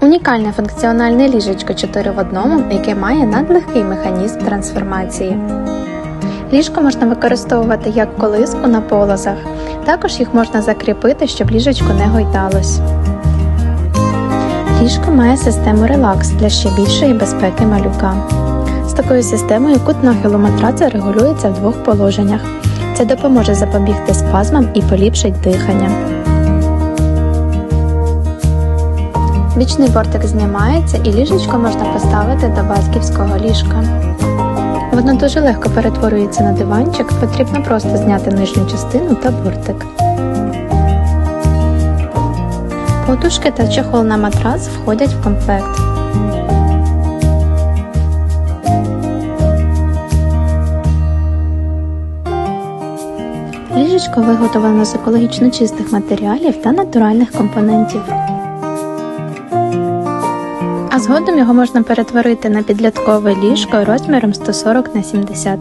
Унікальне функціональне ліжечко 4 в одному, яке має надлегкий механізм трансформації. Ліжко можна використовувати як колиску на полозах. Також їх можна закріпити, щоб ліжечко не гойдалось. Ліжко має систему релакс для ще більшої безпеки малюка. З такою системою кут нахилу матраця регулюється в двох положеннях. Це допоможе запобігти спазмам і поліпшить дихання. Бічний бортик знімається і ліжечко можна поставити до батьківського ліжка. Воно дуже легко перетворюється на диванчик, потрібно просто зняти нижню частину та бортик. Подушки та чехол на матрац входять в комплект. Ліжечко виготовлено з екологічно чистих матеріалів та натуральних компонентів. А згодом його можна перетворити на підліткове ліжко розміром 140 на 70.